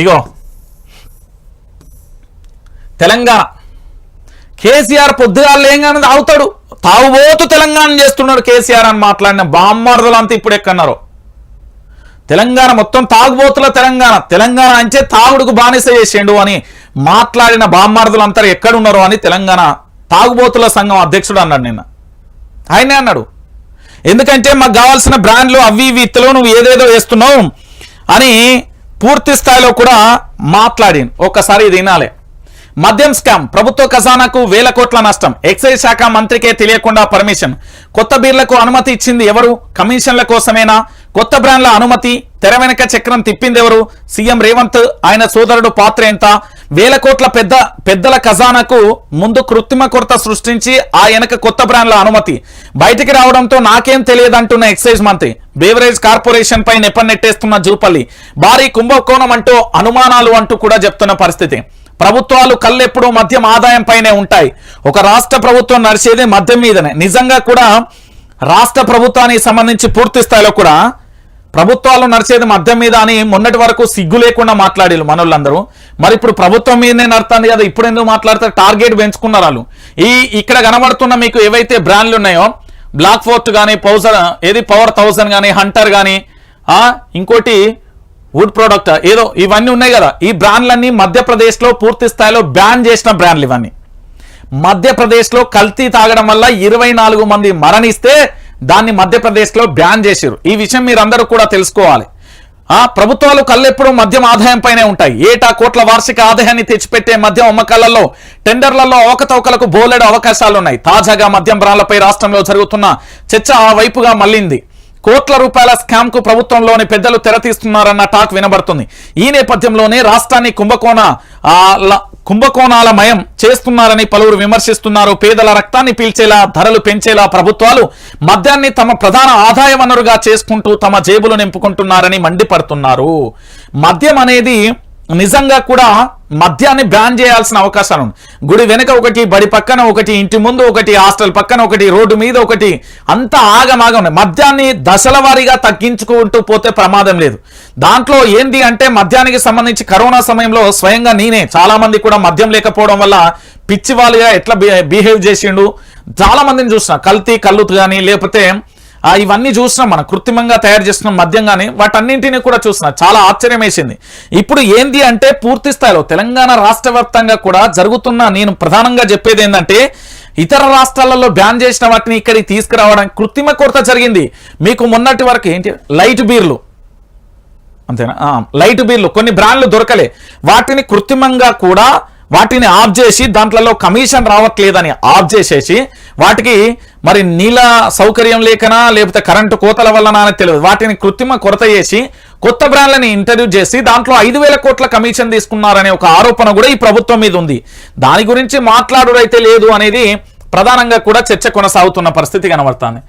ఇగో. తెలంగాణ. కేసీఆర్ పొద్దుగాలు లేంగానే తాగుతాడు. తాగుబోతు తెలంగాణ చేస్తున్నాడు కేసీఆర్ అని మాట్లాడిన బామ్మర్దలంతా ఇప్పుడు ఎక్కన్నారు తెలంగాణ మొత్తం తాగుబోతుల తెలంగాణ. తెలంగాణ అంచే తాగుడుకు బానిస చేసిండు అని మాట్లాడిన బామ్మర్దులంతా ఎక్కడున్నారు అని తెలంగాణ తాగుబోతుల సంఘం అధ్యక్షుడు అన్నాడు నిన్న. ఆయనే అన్నాడు. ఎందుకంటే మాకు కావాల్సిన బ్రాండ్లు అవి ఇవి ఇత్తలో నువ్వు ఏదేదో వేస్తున్నావు అని పూర్తి స్థాయిలో కూడా మాట్లాడింది ఒక్కసారి ఇది వినాలి. మద్యం స్కామ్. ప్రభుత్వ ఖజానాకు వేల కోట్ల నష్టం. ఎక్సైజ్ శాఖ మంత్రికే తెలియకుండా పర్మిషన్. కొత్త బీర్లకు అనుమతి ఇచ్చింది ఎవరు? కమిషన్ల కోసమేనా? కొత్త బ్రాండ్ల అనుమతి తెర వెనక చక్రం తిప్పింది ఎవరు సీఎం రేవంత్ ఆయన సోదరుడు పాత్ర ఎంత? వేల కోట్ల పెద్ద పెద్దల ఖజానాకు ముందు కృత్రిమ కొరత సృష్టించి ఆ వెనక కొత్త బ్రాండ్ల అనుమతి. బయటికి రావడంతో నాకేం తెలియదంటున్న ఎక్సైజ్ మంత్రి. బేవరేజ్ కార్పొరేషన్ పై నెప్పనెట్టేస్తున్న జూపల్లి. భారీ కుంభకోణం అంటూ అనుమానాలు అంటూ కూడా చెప్తున్న పరిస్థితి. ప్రభుత్వాలు కళ్ళెప్పుడు మద్యం ఆదాయంపైనే ఉంటాయి. ఒక రాష్ట్ర ప్రభుత్వం నడిచేది మద్యం మీదనే. నిజంగా కూడా రాష్ట్ర ప్రభుత్వానికి సంబంధించి పూర్తి స్థాయిలో కూడా ప్రభుత్వాలు నడిచేది మద్యం మీద అని మొన్నటి వరకు సిగ్గు లేకుండా మాట్లాడారు మనోళ్ళందరూ. మరి ఇప్పుడు ప్రభుత్వం మీదనే నడుతుంది కదా ఇప్పుడు ఎందుకు మాట్లాడతారు? టార్గెట్ పెంచుకున్నారు వాళ్ళు. ఈ ఇక్కడ కనబడుతున్న మీకు ఏవైతే బ్రాండ్లు ఉన్నాయో బ్లాక్ ఫోర్ట్ కానీ పౌసర్ ఏది? పవర్ థౌసండ్ కానీ హంటర్ కానీ ఇంకోటి వుడ్ ప్రోడక్ట్ ఏదో ఇవన్నీ ఉన్నాయి కదా. ఈ బ్రాండ్లన్నీ మధ్యప్రదేశ్లో పూర్తి స్థాయిలో బ్యాన్ చేసిన బ్రాండ్లు ఇవన్నీ. మధ్యప్రదేశ్లో కల్తీ తాగడం వల్ల ఇరవై నాలుగు మంది మరణిస్తే దాన్ని మధ్యప్రదేశ్లో బ్యాన్ చేశారు ఈ విషయం మీరందరూ కూడా తెలుసుకోవాలి. ప్రభుత్వాలు కళ్ళెప్పుడు మద్యం ఆదాయం పైనే ఉంటాయి. ఏటా కోట్ల వార్షిక ఆదాయాన్ని తెచ్చిపెట్టే మద్యం అమ్మకాలలో టెండర్లలో అవకతవకలకు బోలెడు అవకాశాలు ఉన్నాయి తాజాగా మద్యం బ్రాండ్లపై రాష్ట్రంలో జరుగుతున్న చర్చ ఆ వైపుగా మళ్ళింది. కోట్ల రూపాయల స్కామ్కు ప్రభుత్వంలోని పెద్దలు తెరతీస్తున్నారన్న టాక్ వినబడుతుంది. ఈ నేపథ్యంలోనే రాష్ట్రాన్ని కుంభకోణ కుంభకోణాల మయం చేస్తున్నారని పలువురు విమర్శిస్తున్నారు. పేదల రక్తాన్ని పీల్చేలా ధరలు పెంచేలా ప్రభుత్వాలు మద్యాన్ని తమ ప్రధాన ఆదాయ వనరుగా చేసుకుంటూ తమ జేబులు నింపుకుంటున్నారని మండిపడుతున్నారు. మద్యం అనేది నిజంగా కూడా మద్యాన్ని బ్యాన్ చేయాల్సిన అవకాశాలు గుడి వెనుక ఒకటి బడి పక్కన ఒకటి ఇంటి ముందు ఒకటి హాస్టల్ పక్కన ఒకటి రోడ్డు మీద ఒకటి అంతా ఆగమాగం ఉన్నాయి. మద్యాన్ని దశల వారీగా తగ్గించుకుంటూ పోతే ప్రమాదం లేదు. దాంట్లో ఏంది అంటే మద్యానికి సంబంధించి కరోనా సమయంలో స్వయంగా నేనే చాలా మంది కూడా మద్యం లేకపోవడం వల్ల పిచ్చివాళ్ళుగా ఎట్లా బిహేవ్ చేసిండు? చాలా మందిని చూసిన. కల్తీ కల్లుతు కానీ లేకపోతే ఇవన్నీ చూసినాం మనం కృత్రిమంగా తయారు చేసిన మద్యం కానీ వాటన్నింటినీ కూడా చూసిన. చాలా ఆశ్చర్యం వేసింది ఇప్పుడు ఏంది అంటే పూర్తి స్థాయిలో తెలంగాణ రాష్ట్ర కూడా జరుగుతున్న నేను ప్రధానంగా చెప్పేది ఏంటంటే ఇతర రాష్ట్రాలలో బ్యాన్ చేసిన వాటిని ఇక్కడికి తీసుకురావడానికి కృత్రిమ కొరత జరిగింది. మీకు మొన్నటి వరకు ఏంటి? లైట్ బీర్లు. అంతేనా? లైట్ బీర్లు కొన్ని బ్రాండ్లు దొరకలే. వాటిని కృత్రిమంగా కూడా వాటిని ఆఫ్ చేసి దాంట్లలో కమిషన్ రావట్లేదని ఆఫ్ చేసేసి వాటికి మరి నీళ్ళ సౌకర్యం లేకనా లేకపోతే కరెంటు కోతల వలన అని తెలియదు. వాటిని కృత్రిమ కొరత చేసి కొత్త బ్రాండ్లని ఇంటర్వ్యూ చేసి దాంట్లో ఐదు వేల కోట్ల కమిషన్ తీసుకున్నారనే ఒక ఆరోపణ కూడా ఈ ప్రభుత్వం మీద ఉంది. దాని గురించి మాట్లాడుడైతే లేదు అనేది ప్రధానంగా కూడా చర్చ కొనసాగుతున్న పరిస్థితి కనబడుతుంది.